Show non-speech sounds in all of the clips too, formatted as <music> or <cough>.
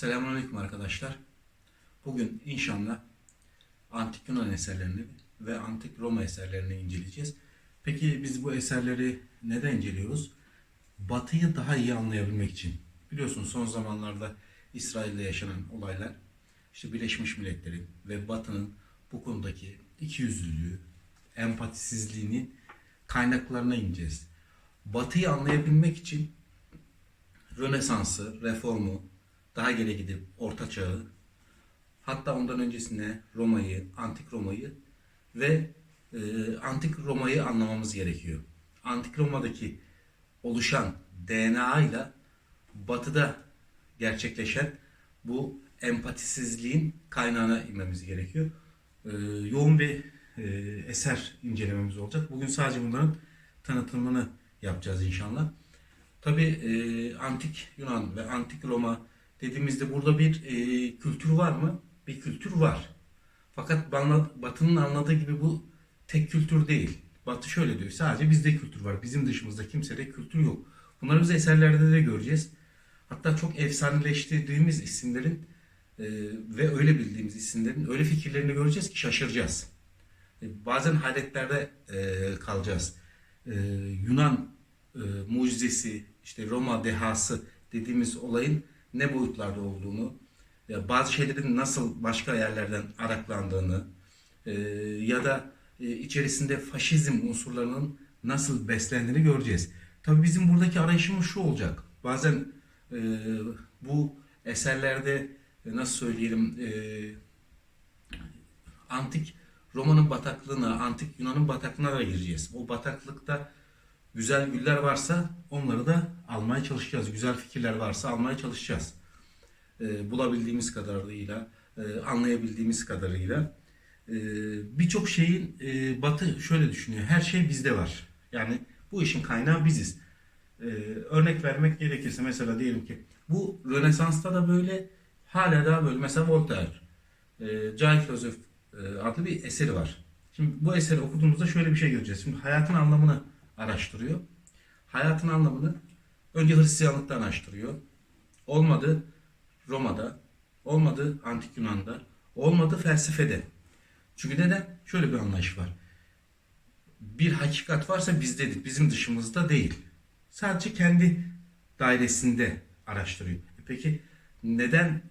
Selamünaleyküm arkadaşlar. Bugün inşallah antik Yunan eserlerini ve antik Roma eserlerini inceleyeceğiz. Peki biz bu eserleri neden inceliyoruz? Batı'yı daha iyi anlayabilmek için. Biliyorsunuz son zamanlarda İsrail'de yaşanan olaylar, işte Birleşmiş Milletler'in ve Batı'nın bu konudaki ikiyüzlülüğü, empatisizliğinin kaynaklarına ineceğiz. Batı'yı anlayabilmek için Rönesans'ı, reformu, daha geri gidip Orta Çağ'ı, hatta ondan öncesinde Roma'yı, Antik Roma'yı ve e, Antik Roma'yı anlamamız gerekiyor. Antik Roma'daki oluşan DNA ile Batı'da gerçekleşen bu empatisizliğin kaynağına inmemiz gerekiyor. E, yoğun bir e, eser incelememiz olacak. Bugün sadece bunların tanıtımını yapacağız inşallah. Tabi e, antik Yunan ve antik Roma dediğimizde burada bir e, kültür var mı? Bir kültür var. Fakat Batı'nın anladığı gibi bu tek kültür değil. Batı şöyle diyor. Sadece bizde kültür var. Bizim dışımızda kimsede kültür yok. Bunları biz eserlerde de göreceğiz. Hatta çok efsaneleştirdiğimiz isimlerin e, ve öyle bildiğimiz isimlerin öyle fikirlerini göreceğiz ki şaşıracağız. E, bazen hayretlerde e, kalacağız. E, Yunan e, mucizesi, işte Roma dehası dediğimiz olayın ne boyutlarda olduğunu, bazı şeylerin nasıl başka yerlerden araklandığını e, ya da e, içerisinde faşizm unsurlarının nasıl beslendiğini göreceğiz. Tabii bizim buradaki arayışımız şu olacak. Bazen e, bu eserlerde nasıl söyleyelim antik Roma'nın bataklığına, antik Yunan'ın bataklığına da gireceğiz. O bataklıkta güzel güller varsa onları da almaya çalışacağız. Güzel fikirler varsa almaya çalışacağız. Ee, bulabildiğimiz kadarıyla, e, anlayabildiğimiz kadarıyla. Ee, Birçok şeyin e, Batı şöyle düşünüyor. Her şey bizde var. Yani bu işin kaynağı biziz. Ee, örnek vermek gerekirse mesela diyelim ki bu Rönesans'ta da böyle hala daha böyle mesela Voltaire e, Cahil Filozof e, adlı bir eseri var. Şimdi bu eseri okuduğumuzda şöyle bir şey göreceğiz. Şimdi hayatın anlamını araştırıyor. Hayatın anlamını önce Hristiyanlıkta araştırıyor. Olmadı Roma'da, olmadı Antik Yunan'da, olmadı felsefede. Çünkü neden? Şöyle bir anlayış var. Bir hakikat varsa bizdedir, bizim dışımızda değil. Sadece kendi dairesinde araştırıyor. E Peki neden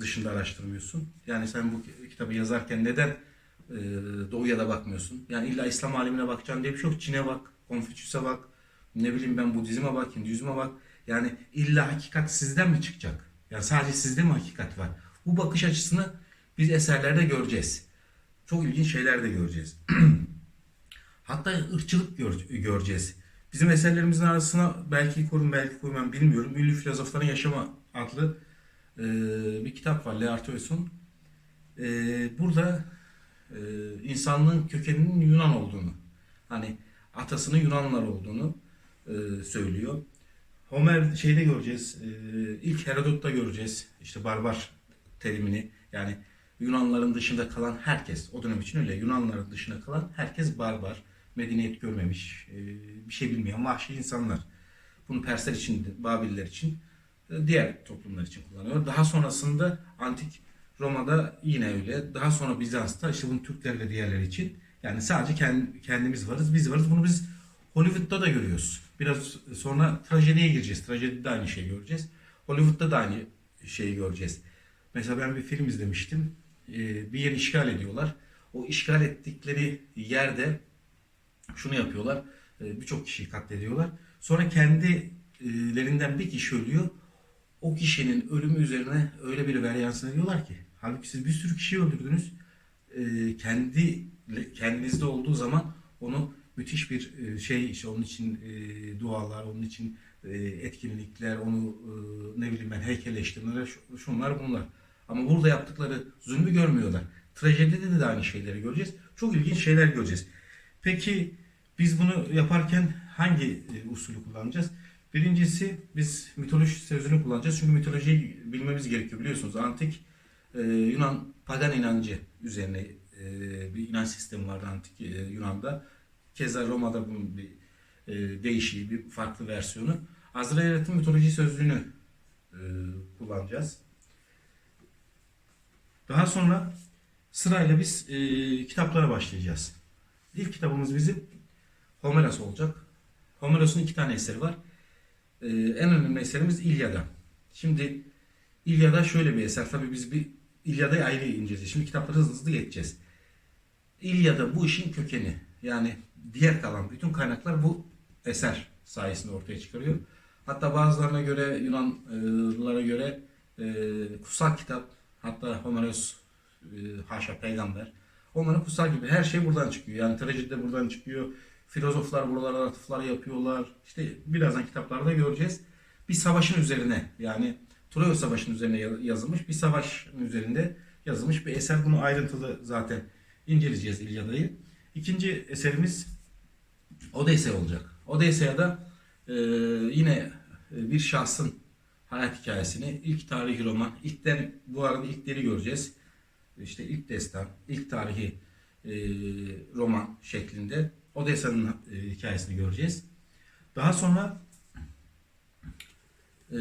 dışında araştırmıyorsun? Yani sen bu kitabı yazarken neden e, doğuya da bakmıyorsun? Yani illa İslam alemine bakacaksın diye bir şey yok. Çin'e bak, Konfüçyüs'e bak, ne bileyim ben Budizm'e bak, Hinduizm'e bak. Yani illa hakikat sizden mi çıkacak? Yani sadece sizde mi hakikat var? Bu bakış açısını biz eserlerde göreceğiz. Çok ilginç şeyler de göreceğiz. <clears throat> Hatta ırkçılık gör- göreceğiz. Bizim eserlerimizin arasına belki koyun belki koymam bilmiyorum. Ünlü filozofların yaşama adlı e, bir kitap var. Leartoes'un. E, burada e, insanlığın kökeninin Yunan olduğunu, hani atasının Yunanlılar olduğunu e, söylüyor. Homer şeyde göreceğiz, e, ilk Herodot'ta göreceğiz işte barbar terimini. Yani Yunanların dışında kalan herkes, o dönem için öyle Yunanların dışında kalan herkes barbar, medeniyet görmemiş, e, bir şey bilmeyen vahşi insanlar. Bunu Persler için, Babiller için, e, diğer toplumlar için kullanıyor. Daha sonrasında antik Roma'da yine öyle. Daha sonra Bizans'ta işte bunu Türkler ve diğerleri için. Yani sadece kendimiz varız, biz varız. Bunu biz Hollywood'da da görüyoruz. Biraz sonra trajediye gireceğiz. Trajedide de aynı şeyi göreceğiz. Hollywood'da da aynı şeyi göreceğiz. Mesela ben bir film izlemiştim. Ee, Bir yeri işgal ediyorlar. O işgal ettikleri yerde şunu yapıyorlar. Ee, Birçok kişiyi katlediyorlar. Sonra kendilerinden bir kişi ölüyor. O kişinin ölümü üzerine öyle bir veryansını ediyorlar ki. Halbuki siz bir sürü kişi öldürdünüz. Ee, Kendi kendinizde olduğu zaman onu müthiş bir e, şey işte onun için e, dualar, onun için e, etkinlikler, onu ne bileyim ben heykelleştirmeler, şu- şunlar bunlar. Ama burada yaptıkları zulmü görmüyorlar. Trajedide de aynı şeyleri göreceğiz. Çok ilginç şeyler göreceğiz. Peki biz bunu yaparken hangi usulü kullanacağız? Birincisi biz mitoloji sözünü kullanacağız. Çünkü mitolojiyi bilmemiz gerekiyor biliyorsunuz. Antik Yunan pagan inancı üzerine bir inanç sistemi vardı antik e, Yunan'da. Keza Roma'da bunun bir e, değişiği, bir farklı versiyonu. Azrail'in mitoloji sözlüğünü e, kullanacağız. Daha sonra sırayla biz e, kitaplara başlayacağız. İlk kitabımız bizim Homeros olacak. Homeros'un iki tane eseri var. E, en önemli eserimiz İlyada. Şimdi İlyada şöyle bir eser. Tabii biz bir İlyada'yı ayrı inceleyeceğiz. Şimdi kitapları hızlı hızlı geçeceğiz. İlyada bu işin kökeni. Yani diğer kalan bütün kaynaklar bu eser sayesinde ortaya çıkarıyor. Hatta bazılarına göre Yunanlılara göre e, kutsal kitap hatta Homeros e, haşa peygamber onların kutsal gibi her şey buradan çıkıyor. Yani trajedi buradan çıkıyor. Filozoflar buralara atıflar yapıyorlar. İşte birazdan kitaplarda göreceğiz. Bir savaşın üzerine yani Troya Savaşı'nın üzerine ya- yazılmış bir savaşın üzerinde yazılmış bir eser. Bunu ayrıntılı zaten inceleyeceğiz İlyada'yı. İkinci eserimiz Odessey olacak. Odesseya'da e, yine e, bir şahsın hayat hikayesini, ilk tarihi roman, ilkler, bu arada ilkleri göreceğiz. İşte ilk destan, ilk tarihi e, roman şeklinde Odessa'nın e, hikayesini göreceğiz. Daha sonra e,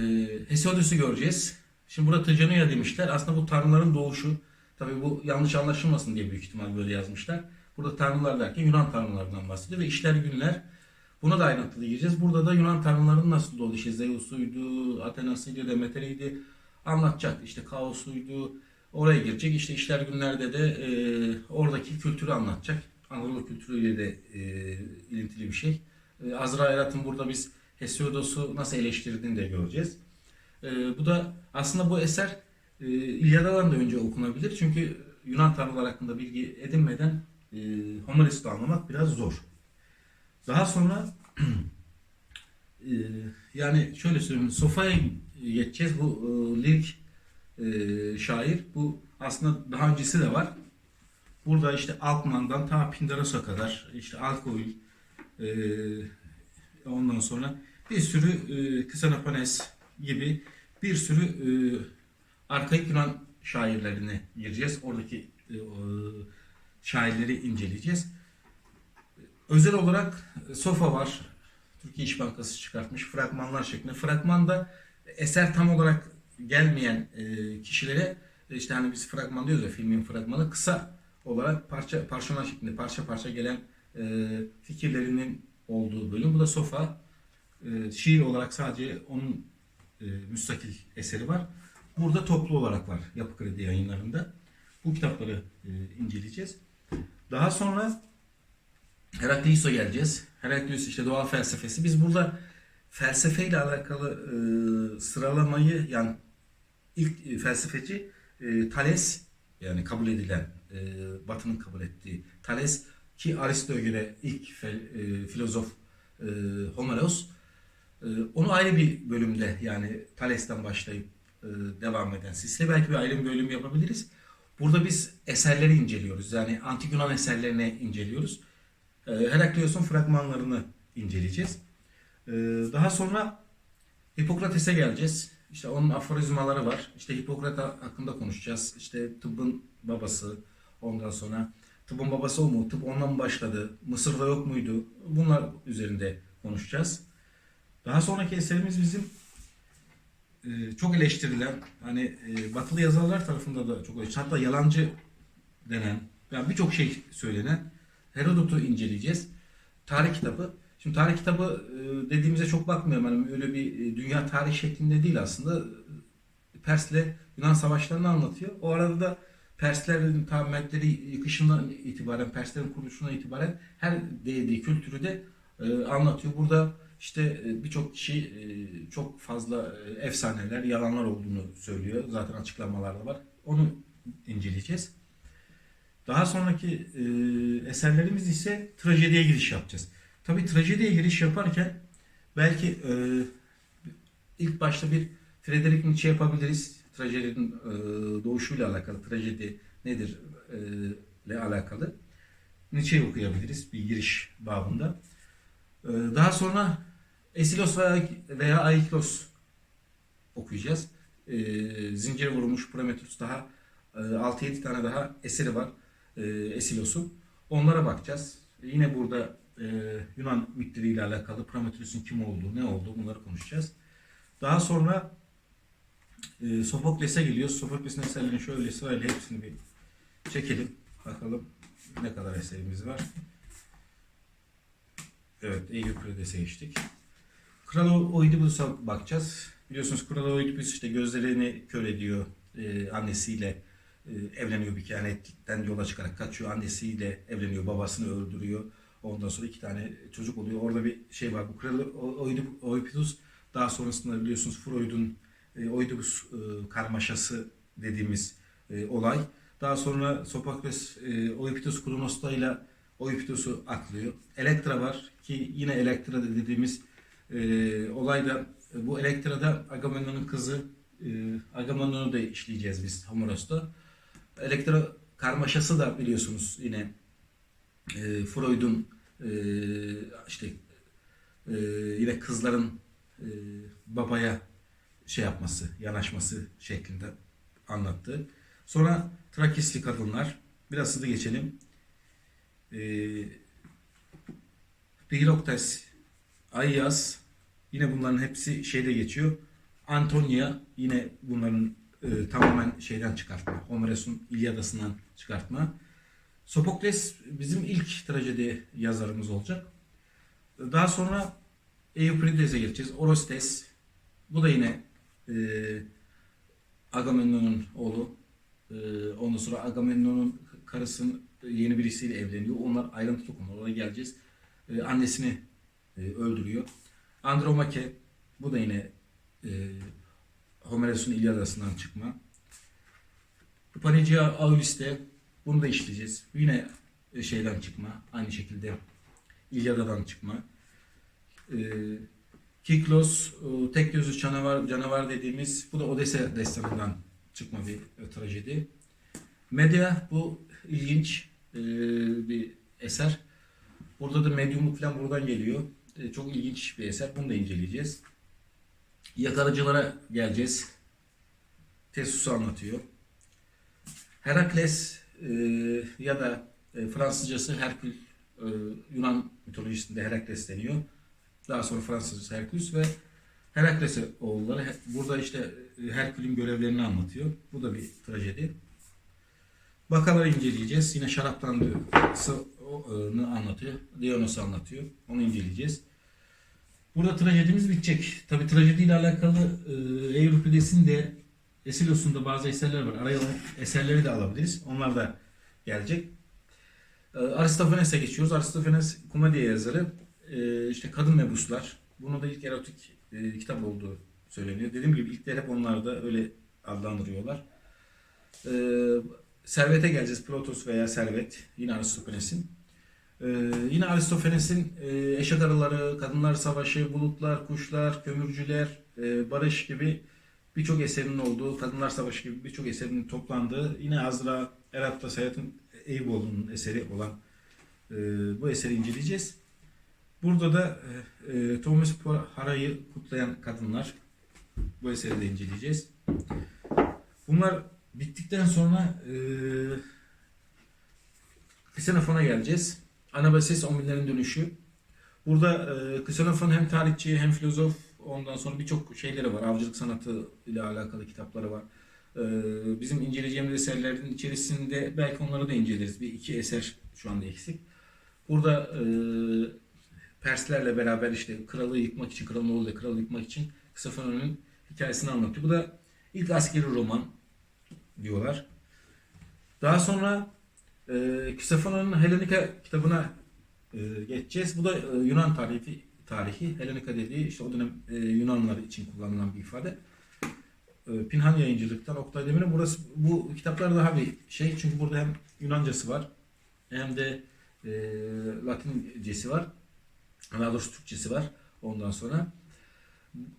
Hesiodos'u göreceğiz. Şimdi burada Tıcanoya demişler. Aslında bu tanrıların doğuşu. Tabii bu yanlış anlaşılmasın diye büyük ihtimal böyle yazmışlar. Burada tanrılar derken Yunan tanrılarından bahsediyor ve işler günler. Buna da ayrıntılı gireceğiz. Burada da Yunan tanrılarının nasıl doğdu? İşte Zeus'uydu, Athena'sıydı, Demeter'iydi. Anlatacak. İşte Kaos'uydu. Oraya girecek. İşte işler günlerde de e, oradaki kültürü anlatacak. Anadolu kültürüyle de e, ilintili bir şey. E, Azra Erat'ın burada biz Hesiodos'u nasıl eleştirdiğini de göreceğiz. E, bu da aslında bu eser e, İlyada'dan da önce okunabilir. Çünkü Yunan tanrılar hakkında bilgi edinmeden e, Homeros'u anlamak biraz zor. Daha sonra <clears throat> e, yani şöyle söyleyeyim Sofa'ya geçeceğiz. Bu e, lirik e, şair. Bu aslında daha öncesi de var. Burada işte Alkman'dan ta Pindaros'a kadar işte Alkoil e, ondan sonra bir sürü e, Kısanopanes gibi bir sürü e, arkaik Yunan şairlerine gireceğiz. Oradaki e, şairleri inceleyeceğiz. Özel olarak Sofa var. Türkiye İş Bankası çıkartmış fragmanlar şeklinde. Fragmanda eser tam olarak gelmeyen e, kişilere e, işte hani biz fragman diyoruz ya filmin fragmanı kısa olarak parça parçalar şeklinde parça parça gelen e, fikirlerinin olduğu bölüm. Bu da Sofa. E, şiir olarak sadece onun e, müstakil eseri var. Burada toplu olarak var Yapı Kredi yayınlarında. Bu kitapları e, inceleyeceğiz. Daha sonra Herakleitos'a geleceğiz. Herakleitos işte doğa felsefesi. Biz burada felsefeyle alakalı e, sıralamayı yani ilk e, felsefeci e, Thales yani kabul edilen e, Batı'nın kabul ettiği Thales ki Aristo'ya göre ilk fe- e, filozof e, Homeros e, onu ayrı bir bölümde yani Thales'ten başlayıp devam eden silsile belki bir ayrı bir bölüm yapabiliriz. Burada biz eserleri inceliyoruz. Yani antik Yunan eserlerini inceliyoruz. E, Herakleitos'un fragmanlarını inceleyeceğiz. E, daha sonra Hipokrates'e geleceğiz. İşte onun aforizmaları var. İşte Hipokrat hakkında konuşacağız. İşte tıbbın babası. Ondan sonra tıbbın babası o mu? Tıp ondan mı başladı? Mısır'da yok muydu? Bunlar üzerinde konuşacağız. Daha sonraki eserimiz bizim e, çok eleştirilen hani e, batılı yazarlar tarafında da çok eleştirilen hatta yalancı denen yani birçok şey söylenen Herodot'u inceleyeceğiz. Tarih kitabı. Şimdi tarih kitabı e, dediğimize çok bakmıyorum. Hani öyle bir dünya tarih şeklinde değil aslında. Pers'le Yunan savaşlarını anlatıyor. O arada da Perslerin ta Medleri yıkışından itibaren, Perslerin kuruluşundan itibaren her değdiği kültürü de anlatıyor. Burada işte e, birçok kişi e, çok fazla e, efsaneler, yalanlar olduğunu söylüyor. Zaten açıklamalarda var. Onu inceleyeceğiz. Daha sonraki eserlerimiz ise trajediye giriş yapacağız. Tabii trajediye giriş yaparken belki ilk başta bir Friedrich Nietzsche yapabiliriz. Trajedinin doğuşuyla alakalı, trajedi nedir ile alakalı. Nietzsche'yi okuyabiliriz bir giriş babında. Daha sonra Esilos veya, veya Aiklos okuyacağız. E, zincir vurmuş Prometheus daha e, 6-7 tane daha eseri var e, Esilos'un. Onlara bakacağız. E, yine burada e, Yunan mitleriyle alakalı Prometheus'un kim olduğu, ne olduğu bunları konuşacağız. Daha sonra e, Sofokles'e geliyoruz. Sofokles'in eserlerini şöyle sırayla hepsini bir çekelim. Bakalım ne kadar eserimiz var. Evet, Eupides'e geçtik. Kral Oidipus'a bakacağız. Biliyorsunuz Kral Oidipus işte gözlerini kör ediyor. Ee, annesiyle e, evleniyor bir kehanetlikten yola çıkarak kaçıyor. Annesiyle evleniyor, babasını öldürüyor. Ondan sonra iki tane çocuk oluyor. Orada bir şey var. Bu Kral Oidipus daha sonrasında biliyorsunuz Freud'un e, Oidipus e, karmaşası dediğimiz e, olay. Daha sonra Sopokles e, Oedipus Kronos'ta ile Oedipus'u aklıyor. Elektra var ki yine Elektra dediğimiz e, olayda e, bu Elektra'da Agamemnon'un kızı e, Agamemnon'u da işleyeceğiz biz Homoros'ta. Elektra karmaşası da biliyorsunuz yine e, Freud'un e, işte e, yine kızların e, babaya şey yapması, yanaşması şeklinde anlattı. Sonra Trakisli kadınlar. Biraz hızlı geçelim. Ee, Piroktes, Ayyas, yine bunların hepsi şeyde geçiyor. Antonia yine bunların e, tamamen şeyden çıkartma. Homeros'un İlyadası'ndan çıkartma. Sopokles bizim ilk trajedi yazarımız olacak. Daha sonra Eupides'e geçeceğiz. Orostes. Bu da yine e, Agamemnon'un oğlu. E, ondan sonra Agamemnon'un karısının yeni birisiyle evleniyor. Onlar ayrıntılı konular. Oraya geleceğiz. E, annesini e, öldürüyor. Andromache. Bu da yine e, Homeros'un İlyadası'ndan çıkma. Panagia Aulis'te bunu da işleyeceğiz. Yine e, şeyden çıkma. Aynı şekilde İlyada'dan çıkma. E, Kiklos, e, tek gözlü canavar, canavar dediğimiz bu da Odessa destanından çıkma bir e, trajedi. Medya bu ilginç e, bir eser. Burada da medyumluk falan buradan geliyor. E, çok ilginç bir eser. Bunu da inceleyeceğiz. Yakarıcılara geleceğiz. Tessus'u anlatıyor. Herakles e, ya da e, Fransızcası Herkül e, Yunan mitolojisinde Herakles deniyor. Daha sonra Fransızcası Herkülüs ve Herakles'e oğulları. Burada işte e, Herkül'ün görevlerini anlatıyor. Bu da bir trajedi. Bakaları inceleyeceğiz. Yine şaraplandığını anlatıyor. Dionys'u anlatıyor. Onu inceleyeceğiz. Burada trajedimiz bitecek. Tabi trajediyle alakalı e, Euripides'in de Esilos'un da bazı eserler var. Araya eserleri de alabiliriz. Onlar da gelecek. E, Aristofanes'e geçiyoruz. Aristofanes komedi yazarı. E, işte kadın mebuslar. Bunu da ilk erotik e, kitap olduğu söyleniyor. Dediğim gibi ilkler hep onlar da öyle adlandırıyorlar. E, Servet'e geleceğiz. Protos veya Servet. Yine Aristofanes'in. Ee, yine Aristofanes'in e, eşek arıları, kadınlar savaşı, bulutlar, kuşlar, kömürcüler, e, barış gibi birçok eserinin olduğu, kadınlar savaşı gibi birçok eserinin toplandığı, yine Azra, Erat'ta Sayat'ın Eyüboğlu'nun eseri olan e, bu eseri inceleyeceğiz. Burada da e, e, Thomas Hara'yı kutlayan kadınlar bu eseri de inceleyeceğiz. Bunlar bittikten sonra e, Ksenofond'a geleceğiz. Anabasis 10 binlerin dönüşü. Burada e, Ksenofon hem tarihçi hem filozof ondan sonra birçok şeyleri var. Avcılık sanatı ile alakalı kitapları var. E, bizim inceleyeceğimiz eserlerin içerisinde belki onları da inceleriz. Bir iki eser şu anda eksik. Burada e, Perslerle beraber işte kralı yıkmak için, kralın oğlu kralı yıkmak için Ksenofond'un hikayesini anlatıyor. Bu da ilk askeri roman diyorlar. Daha sonra e, Ksefona'nın Helenika kitabına e, geçeceğiz. Bu da e, Yunan tarihi, tarihi. Helenika dediği işte o dönem e, Yunanlılar için kullanılan bir ifade. E, Pinhan yayıncılıktan Oktay Demir'in burası bu kitaplar daha bir şey çünkü burada hem Yunancası var hem de e, Latincesi var. Daha doğrusu Türkçesi var ondan sonra.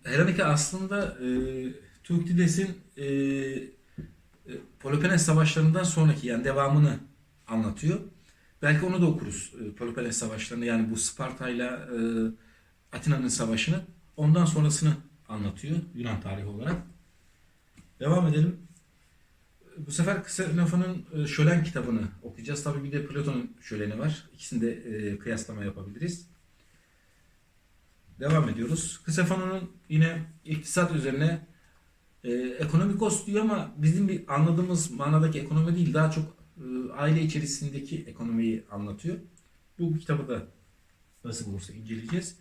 Helenika aslında e, Tuktides'in e, e, Peloponnes savaşlarından sonraki yani devamını anlatıyor. Belki onu da okuruz. e, Peloponnes savaşlarını yani bu Sparta'yla e, Atina'nın savaşını ondan sonrasını anlatıyor Yunan tarihi olarak. Devam edelim. Bu sefer Xenofon'un e, Şölen kitabını okuyacağız. Tabii bir de Platon'un Şöleni var. İkisini de e, kıyaslama yapabiliriz. Devam ediyoruz. Xenofon'un yine iktisat üzerine ekonomikos diyor ama bizim bir anladığımız manadaki ekonomi değil. Daha çok aile içerisindeki ekonomiyi anlatıyor. Bu kitabı da nasıl olursa inceleyeceğiz.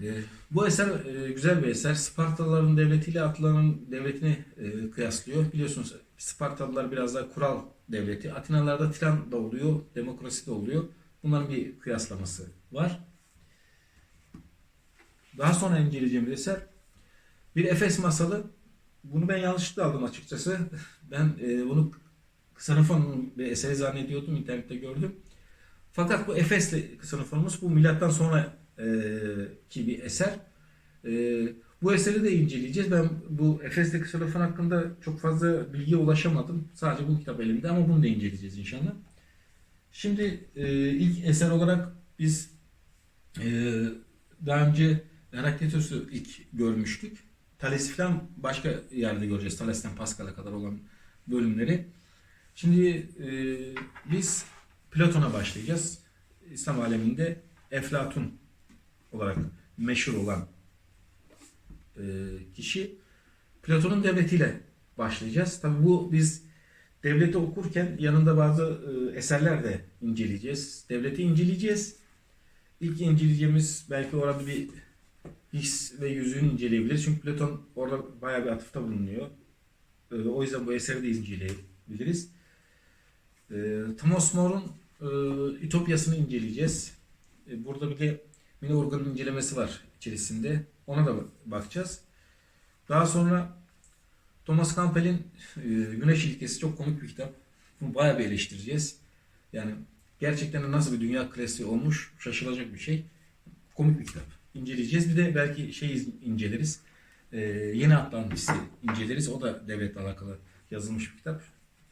E, bu eser e, güzel bir eser. Spartalıların devletiyle Atlıların devletini e, kıyaslıyor. Biliyorsunuz Spartalılar biraz daha kural devleti. Atinalarda tiran da oluyor, demokrasi de oluyor. Bunların bir kıyaslaması var. Daha sonra inceleyeceğimiz eser bir Efes masalı. Bunu ben yanlışlıkla aldım açıkçası. <laughs> Ben e, bunu Ksenofon eseri zannediyordum. internette gördüm. Fakat bu Efesli Ksenofons'umuz bu milattan sonra e, ki bir eser. E, bu eseri de inceleyeceğiz. Ben bu Efesli Ksenofon hakkında çok fazla bilgiye ulaşamadım. Sadece bu kitap elimde ama bunu da inceleyeceğiz inşallah. Şimdi e, ilk eser olarak biz e, daha önce Herakleitos'u ilk görmüştük. Thales'i falan başka yerde göreceğiz. Thales'ten Pascal'a kadar olan bölümleri. Şimdi e, biz Platon'a başlayacağız. İslam aleminde Eflatun olarak meşhur olan e, kişi. Platon'un devletiyle başlayacağız. Tabi bu biz devleti okurken yanında bazı e, eserler de inceleyeceğiz. Devleti inceleyeceğiz. İlk inceleyeceğimiz belki orada bir Higgs ve yüzüğünü inceleyebiliriz. Çünkü Platon orada bayağı bir atıfta bulunuyor. E, o yüzden bu eseri de inceleyebiliriz. E, Thomas More'un e, Ütopyasını inceleyeceğiz. E, burada bir de Mine Urgan'ın incelemesi var içerisinde. Ona da bakacağız. Daha sonra Thomas Campbell'in e, Güneş İlkesi çok komik bir kitap. Bunu bayağı bir eleştireceğiz. Yani gerçekten nasıl bir dünya klasiği olmuş şaşılacak bir şey. Komik bir kitap. İnceleyeceğiz. Bir de belki şey iz- inceleriz. E, Yeni Atlantis'i inceleriz. O da devletle alakalı yazılmış bir kitap.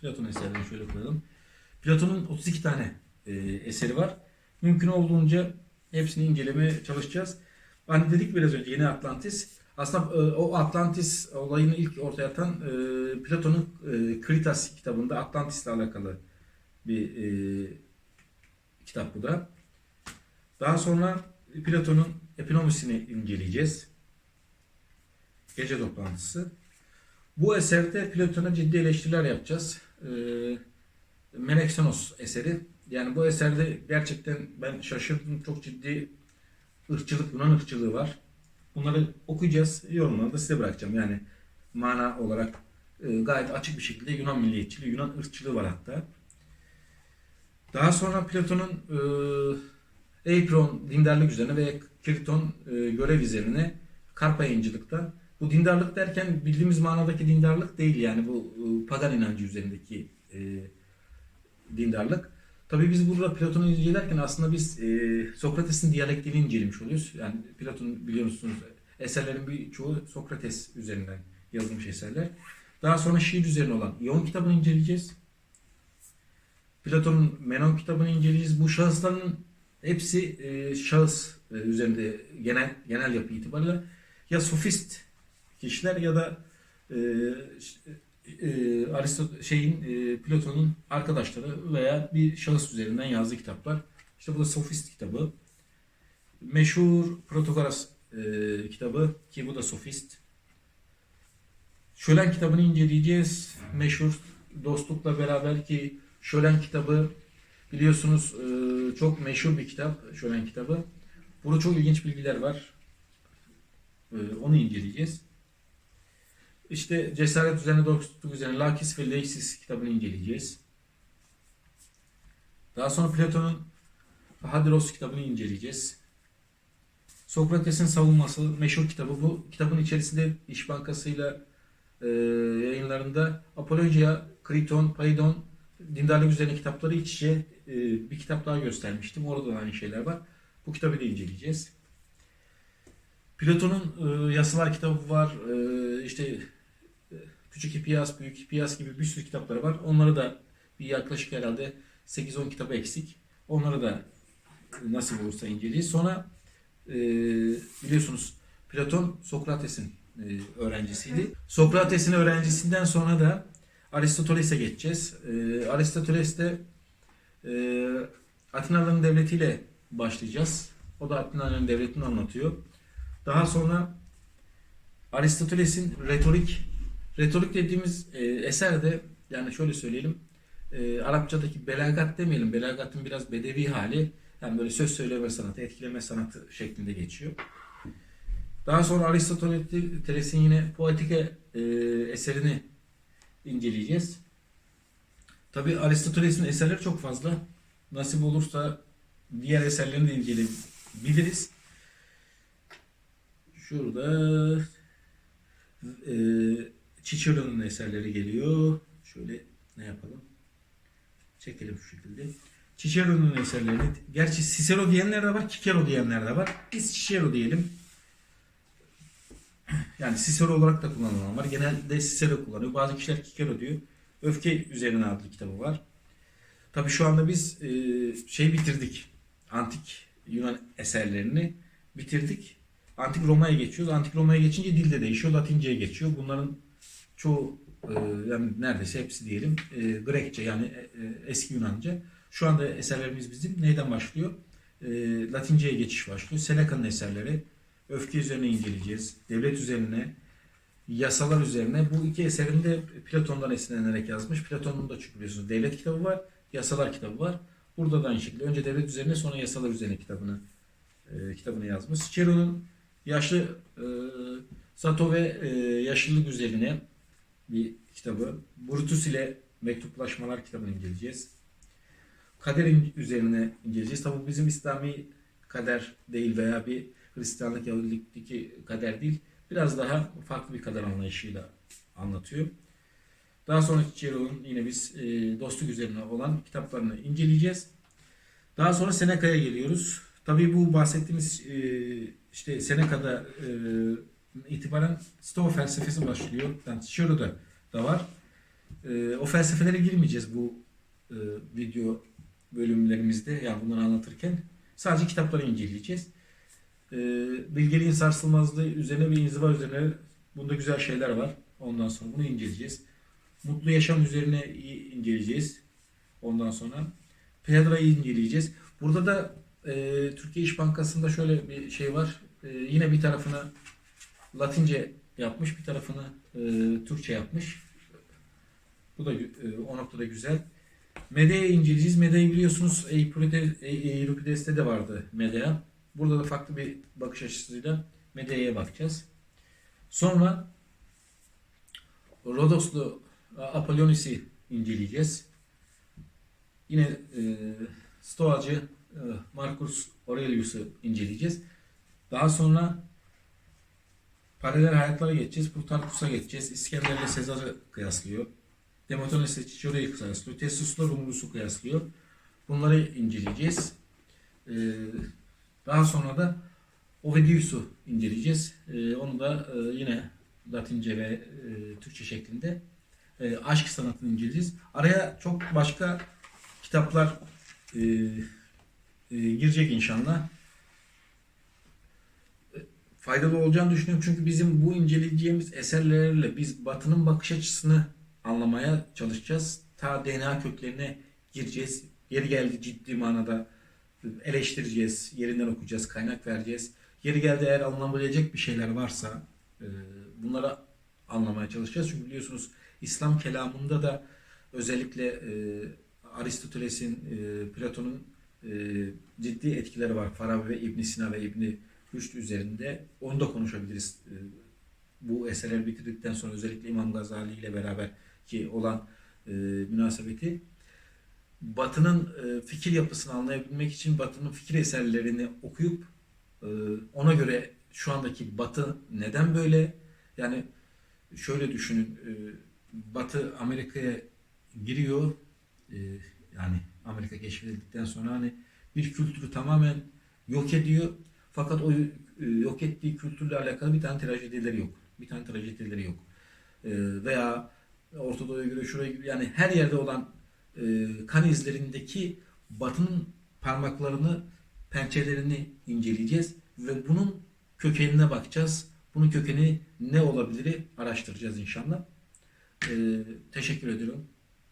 Platon eserlerini şöyle koyalım. Platon'un 32 tane e, eseri var. Mümkün olduğunca hepsini incelemeye çalışacağız. Hani dedik biraz önce Yeni Atlantis. Aslında e, o Atlantis olayını ilk ortaya atan e, Platon'un e, Kritas kitabında Atlantis'le alakalı bir e, kitap bu da. Daha sonra Platon'un Epinomisini inceleyeceğiz. Gece toplantısı. Bu eserde Platon'a ciddi eleştiriler yapacağız. E, Menexenos eseri. Yani bu eserde gerçekten ben şaşırdım. Çok ciddi ırkçılık, Yunan ırkçılığı var. Bunları okuyacağız. Yorumları da size bırakacağım. Yani mana olarak e, gayet açık bir şekilde Yunan milliyetçiliği, Yunan ırkçılığı var hatta. Daha sonra Platon'un e, Eikron dindarlık üzerine ve Kriton e, görev üzerine Karpa yayıncılıkta. Bu dindarlık derken bildiğimiz manadaki dindarlık değil yani bu e, pagan inancı üzerindeki e, dindarlık. Tabii biz burada Platon'u incelerken aslında biz e, Sokrates'in diyalektiğini incelemiş oluyoruz. Yani Platon biliyorsunuz eserlerin birçoğu Sokrates üzerinden yazılmış eserler. Daha sonra şiir üzerine olan İon kitabını inceleyeceğiz. Platon'un Menon kitabını inceleyeceğiz. Bu şahısların hepsi e, şahıs e, üzerinde genel genel yapı itibariyle ya sofist kişiler ya da e, işte, e, Aristot şeyin e, Platon'un arkadaşları veya bir şahıs üzerinden yazdığı kitaplar. İşte bu da Sofist kitabı. Meşhur Protagoras e, kitabı ki bu da Sofist. Şölen kitabını inceleyeceğiz. Meşhur dostlukla beraber ki Şölen kitabı biliyorsunuz e, çok meşhur bir kitap Şölen kitabı. Burada çok ilginç bilgiler var. E, onu inceleyeceğiz. İşte cesaret üzerine dostluk üzerine Lakis ve Leixis kitabını inceleyeceğiz. Daha sonra Platon'un Hadros kitabını inceleyeceğiz. Sokrates'in savunması meşhur kitabı bu. Kitabın içerisinde İş Bankası'yla e, yayınlarında Apologia, Kriton, Paidon, dindarlık üzerine kitapları iç içe e, bir kitap daha göstermiştim. Orada da aynı şeyler var. Bu kitabı da inceleyeceğiz. Platon'un e, yasalar kitabı var. E, işte Küçük Hipiyas, Büyük Hipiyas gibi bir sürü kitapları var. Onları da bir yaklaşık herhalde 8-10 kitabı eksik. Onları da nasıl olursa inceleyeceğiz. Sonra e, biliyorsunuz Platon Sokrates'in e, öğrencisiydi. Sokrates'in öğrencisinden sonra da Aristoteles'e geçeceğiz. E, Aristoteles de e, Atinalıların devletiyle başlayacağız. O da Atinalıların devletini anlatıyor. Daha sonra Aristoteles'in retorik retorik dediğimiz e, eserde yani şöyle söyleyelim e, Arapçadaki belagat demeyelim. Belagatın biraz bedevi hali. Yani böyle söz söyleme sanatı, etkileme sanatı şeklinde geçiyor. Daha sonra Aristoteles'in yine poetike e, eserini inceleyeceğiz. Tabi Aristoteles'in eserleri çok fazla. Nasip olursa diğer eserlerini de inceleyebiliriz. Şurada e, Cicero'nun eserleri geliyor. Şöyle ne yapalım? Çekelim şu şekilde. Cicero'nun eserlerini, gerçi Cicero diyenler de var, Cicero diyenler de var. Biz Cicero diyelim. Yani Cicero olarak da kullanılan var. Genelde Cicero kullanıyor. Bazı kişiler Cicero diyor. Öfke üzerine adlı kitabı var. Tabii şu anda biz e, şey bitirdik. Antik Yunan eserlerini bitirdik. Antik Roma'ya geçiyoruz. Antik Roma'ya geçince dil de değişiyor. Latince'ye geçiyor. Bunların çoğu e, yani neredeyse hepsi diyelim e, Grekçe yani e, e, eski Yunanca. Şu anda eserlerimiz bizim neyden başlıyor? E, Latince'ye geçiş başlıyor. Seneca'nın eserleri. Öfke üzerine inceleyeceğiz. Devlet üzerine, yasalar üzerine. Bu iki eserini de Platon'dan esinlenerek yazmış. Platon'un da çünkü biliyorsunuz devlet kitabı var, yasalar kitabı var. Burada da aynı şekilde önce devlet üzerine sonra yasalar üzerine kitabını e, kitabını yazmış. Cicero'nun yaşlı e, Sato ve e, yaşlılık üzerine bir kitabı. Brutus ile mektuplaşmalar kitabını inceleyeceğiz. Kaderin üzerine inceleyeceğiz. Tabi bizim İslami kader değil veya bir Hristiyanlık Yahudilikteki kader değil. Biraz daha farklı bir kader anlayışıyla anlatıyor. Daha sonra Cicero'nun yine biz e, dostluk üzerine olan kitaplarını inceleyeceğiz. Daha sonra Seneca'ya geliyoruz. Tabii bu bahsettiğimiz e, işte Seneca'da e, itibaren Stoa felsefesi başlıyor. Yani Cicero'da da var. E, o felsefelere girmeyeceğiz bu e, video bölümlerimizde yani bunları anlatırken. Sadece kitapları inceleyeceğiz. E, bilgeliğin sarsılmazlığı üzerine bir inziva üzerine bunda güzel şeyler var. Ondan sonra bunu inceleyeceğiz. Mutlu yaşam üzerine inceleyeceğiz. Ondan sonra Pedra'yı inceleyeceğiz. Burada da e, Türkiye İş Bankası'nda şöyle bir şey var. E, yine bir tarafını Latince yapmış, bir tarafını e, Türkçe yapmış. Bu da e, o noktada güzel. Medea'yı inceleyeceğiz. Medea'yı biliyorsunuz Euripides- E- Euripides'te de vardı Medea. Burada da farklı bir bakış açısıyla Medea'ya bakacağız. Sonra Rodoslu Apollonis'i inceleyeceğiz. Yine e, Stoacı e, Marcus Aurelius'u inceleyeceğiz. Daha sonra paralel hayatlara geçeceğiz. Plutarkus'a geçeceğiz. İskender ile Sezar'ı kıyaslıyor. Demotenes ile Cicero'yu kıyaslıyor. Tessus'la Romulus'u kıyaslıyor. Bunları inceleyeceğiz. E, daha sonra da Ovidius'u inceleyeceğiz. E, onu da e, yine Latince ve e, Türkçe şeklinde e, aşk sanatını inceleyeceğiz. Araya çok başka kitaplar girecek inşallah. Faydalı olacağını düşünüyorum çünkü bizim bu inceleyeceğimiz eserlerle biz Batı'nın bakış açısını anlamaya çalışacağız. Ta DNA köklerine gireceğiz. Yeri geldi ciddi manada eleştireceğiz, yerinden okuyacağız, kaynak vereceğiz. Yeri geldi eğer alınabilecek bir şeyler varsa e, bunları anlamaya çalışacağız. Çünkü biliyorsunuz İslam kelamında da özellikle e, Aristoteles'in, e, Platon'un e, ciddi etkileri var. Farabi ve İbn Sina ve İbn Rüşd üzerinde. Onu da konuşabiliriz. E, bu eserleri bitirdikten sonra özellikle İmam Gazali ile beraber ki olan e, münasebeti Batı'nın e, fikir yapısını anlayabilmek için Batı'nın fikir eserlerini okuyup e, ona göre şu andaki Batı neden böyle yani şöyle düşünün Batı Amerika'ya giriyor yani Amerika keşfedildikten sonra hani bir kültürü tamamen yok ediyor fakat o e, yok ettiği kültürle alakalı bir tane trajedileri yok. Bir tane trajedileri yok. E, veya Orta Doğu'ya göre şuraya gibi yani her yerde olan e, kan izlerindeki batının parmaklarını, pençelerini inceleyeceğiz ve bunun kökenine bakacağız. Bunun kökeni ne olabilir araştıracağız inşallah. E, teşekkür ediyorum.